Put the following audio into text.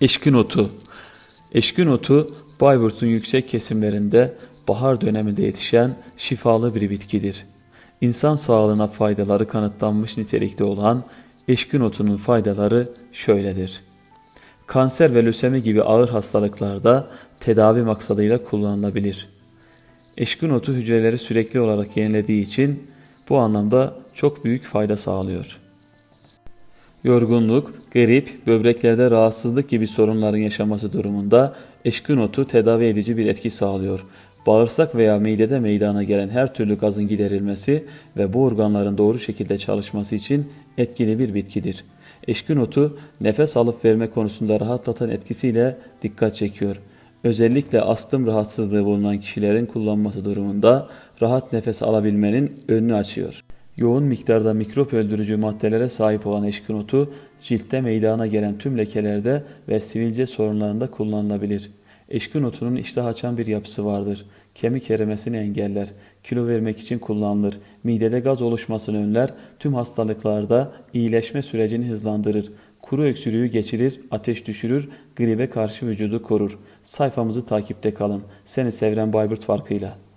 Eşkin otu. Eşkin otu Bayburt'un yüksek kesimlerinde bahar döneminde yetişen şifalı bir bitkidir. İnsan sağlığına faydaları kanıtlanmış nitelikte olan eşkin otunun faydaları şöyledir. Kanser ve lösemi gibi ağır hastalıklarda tedavi maksadıyla kullanılabilir. Eşkin otu hücreleri sürekli olarak yenilediği için bu anlamda çok büyük fayda sağlıyor. Yorgunluk, grip, böbreklerde rahatsızlık gibi sorunların yaşaması durumunda eşkin otu tedavi edici bir etki sağlıyor. Bağırsak veya midede meydana gelen her türlü gazın giderilmesi ve bu organların doğru şekilde çalışması için etkili bir bitkidir. Eşkin otu nefes alıp verme konusunda rahatlatan etkisiyle dikkat çekiyor. Özellikle astım rahatsızlığı bulunan kişilerin kullanması durumunda rahat nefes alabilmenin önünü açıyor. Yoğun miktarda mikrop öldürücü maddelere sahip olan eşkin otu, ciltte meydana gelen tüm lekelerde ve sivilce sorunlarında kullanılabilir. Eşkin otunun iştah açan bir yapısı vardır. Kemik erimesini engeller. Kilo vermek için kullanılır. Midede gaz oluşmasını önler. Tüm hastalıklarda iyileşme sürecini hızlandırır. Kuru öksürüğü geçirir, ateş düşürür, gribe karşı vücudu korur. Sayfamızı takipte kalın. Seni sevilen Bayburt farkıyla.